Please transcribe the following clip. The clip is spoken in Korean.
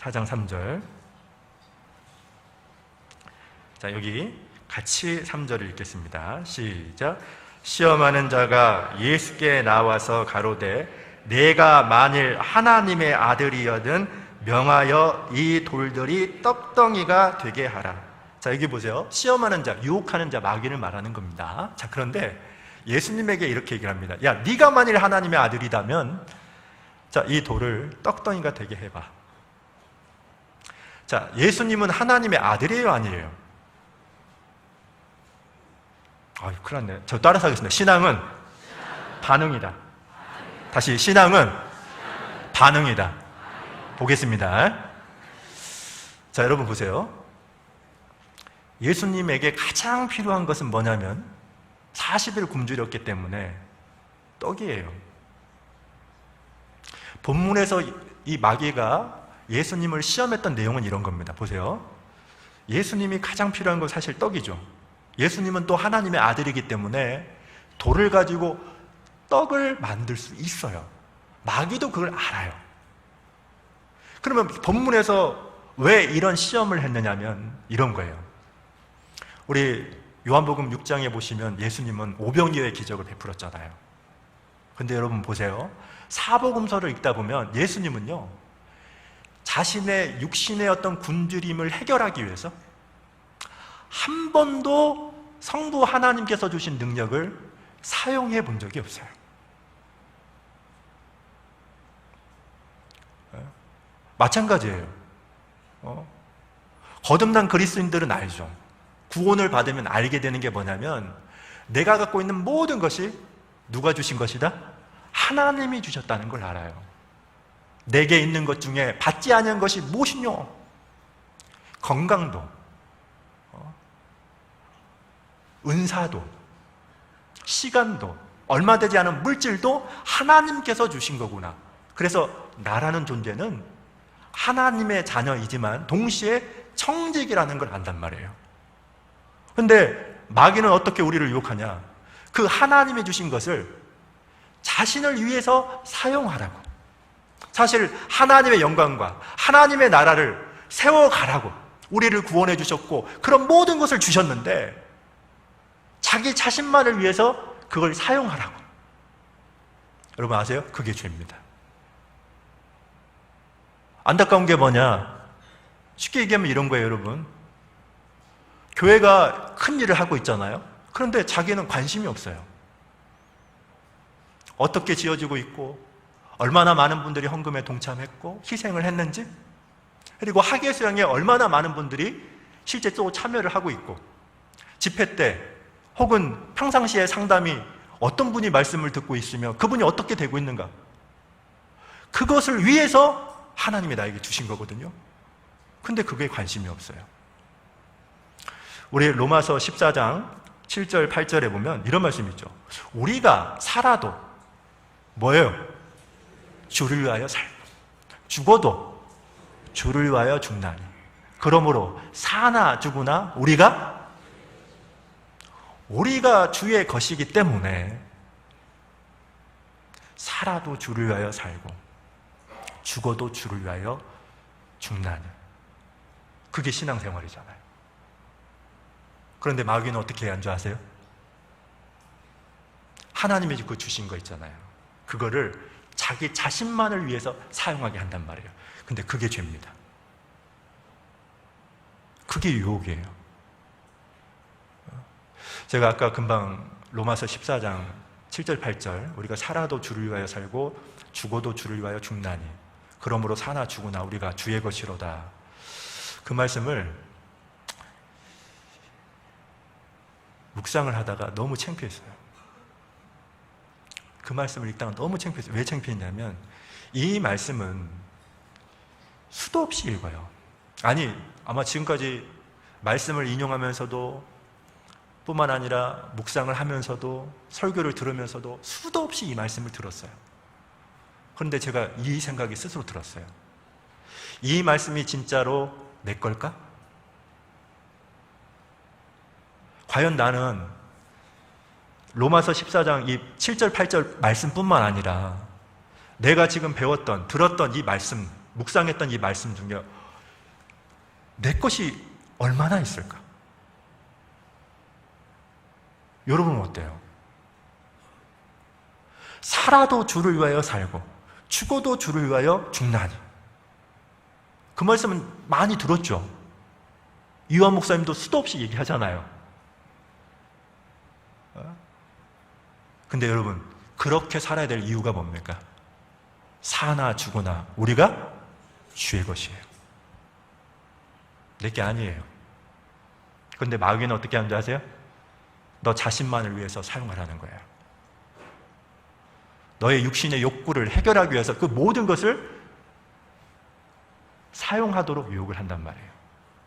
4장 3절. 자, 여기 같이 3절을 읽겠습니다. 시작. 시험하는 자가 예수께 나와서 가로되 내가 만일 하나님의 아들이여든 명하여 이 돌들이 떡덩이가 되게 하라. 자, 여기 보세요. 시험하는 자, 유혹하는 자, 마귀를 말하는 겁니다. 자, 그런데 예수님에게 이렇게 얘기를 합니다. 야, 네가 만일 하나님의 아들이다면 자, 이 돌을 떡덩이가 되게 해 봐. 자, 예수님은 하나님의 아들이에요, 아니에요? 아유, 큰일 났네. 저 따라서 하겠습니다. 신앙은 반응이다. 다시, 신앙은 반응이다. 보겠습니다. 자, 여러분 보세요. 예수님에게 가장 필요한 것은 뭐냐면 40일 굶주렸기 때문에 떡이에요. 본문에서 이 마귀가 예수님을 시험했던 내용은 이런 겁니다. 보세요. 예수님이 가장 필요한 건 사실 떡이죠. 예수님은 또 하나님의 아들이기 때문에 돌을 가지고 떡을 만들 수 있어요. 마귀도 그걸 알아요. 그러면 본문에서 왜 이런 시험을 했느냐면 이런 거예요. 우리 요한복음 6장에 보시면 예수님은 오병이어의 기적을 베풀었잖아요. 근데 여러분 보세요. 사복음서를 읽다 보면 예수님은요, 자신의 육신의 어떤 굶주림을 해결하기 위해서 한 번도 성부 하나님께서 주신 능력을 사용해 본 적이 없어요. 예? 마찬가지예요. 어? 거듭난 그리스인들은 알죠. 구원을 받으면 알게 되는 게 뭐냐면 내가 갖고 있는 모든 것이 누가 주신 것이다? 하나님이 주셨다는 걸 알아요. 내게 있는 것 중에 받지 않은 것이 무엇이뇨? 건강도, 어? 은사도, 시간도, 얼마 되지 않은 물질도 하나님께서 주신 거구나. 그래서 나라는 존재는 하나님의 자녀이지만 동시에 청직이라는 걸 안단 말이에요. 근데 마귀는 어떻게 우리를 유혹하냐? 그 하나님이 주신 것을 자신을 위해서 사용하라고. 사실 하나님의 영광과 하나님의 나라를 세워가라고 우리를 구원해 주셨고 그런 모든 것을 주셨는데 자기 자신만을 위해서 그걸 사용하라고. 여러분 아세요? 그게 죄입니다. 안타까운 게 뭐냐? 쉽게 얘기하면 이런 거예요, 여러분. 교회가 큰 일을 하고 있잖아요. 그런데 자기는 관심이 없어요. 어떻게 지어지고 있고, 얼마나 많은 분들이 헌금에 동참했고, 희생을 했는지, 그리고 학예 수양에 얼마나 많은 분들이 실제 또 참여를 하고 있고, 집회 때 혹은 평상시에 상담이 어떤 분이 말씀을 듣고 있으며 그분이 어떻게 되고 있는가. 그것을 위해서 하나님이 나에게 주신 거거든요. 근데 그게 관심이 없어요. 우리 로마서 14장 7절, 8절에 보면 이런 말씀이 있죠. 우리가 살아도 뭐예요? 주를 위하여 살고 죽어도 주를 위하여 죽나니 그러므로 사나 죽으나 우리가 우리가 주의 것이기 때문에 살아도 주를 위하여 살고 죽어도 주를 위하여 죽나니 그게 신앙생활이잖아요. 그런데 마귀는 어떻게 해야 한줄 아세요? 하나님이 그 주신 거 있잖아요. 그거를 자기 자신만을 위해서 사용하게 한단 말이에요. 근데 그게 죄입니다. 그게 유혹이에요. 제가 아까 금방 로마서 14장 7절 8절 우리가 살아도 주를 위하여 살고 죽어도 주를 위하여 죽나니 그러므로 사나 죽으나 우리가 주의 것이로다. 그 말씀을 묵상을 하다가 너무 창피했어요. 그 말씀을 읽다가 너무 창피했어요. 왜 창피했냐면 이 말씀은 수도 없이 읽어요. 아니, 아마 지금까지 말씀을 인용하면서도 뿐만 아니라 묵상을 하면서도 설교를 들으면서도 수도 없이 이 말씀을 들었어요. 그런데 제가 이 생각이 스스로 들었어요. 이 말씀이 진짜로 내 걸까? 과연 나는 로마서 14장 이 7절, 8절 말씀뿐만 아니라 내가 지금 배웠던, 들었던 이 말씀 묵상했던 이 말씀 중에 내 것이 얼마나 있을까? 여러분은 어때요? 살아도 주를 위하여 살고 죽어도 주를 위하여 죽나니 그 말씀은 많이 들었죠. 이완 목사님도 수도 없이 얘기하잖아요. 근데 여러분 그렇게 살아야 될 이유가 뭡니까? 사나 죽으나 우리가 주의 것이에요. 내게 아니에요. 근데 마귀는 어떻게 하는지 아세요? 너 자신만을 위해서 사용하라는 거예요. 너의 육신의 욕구를 해결하기 위해서 그 모든 것을 사용하도록 유혹을 한단 말이에요.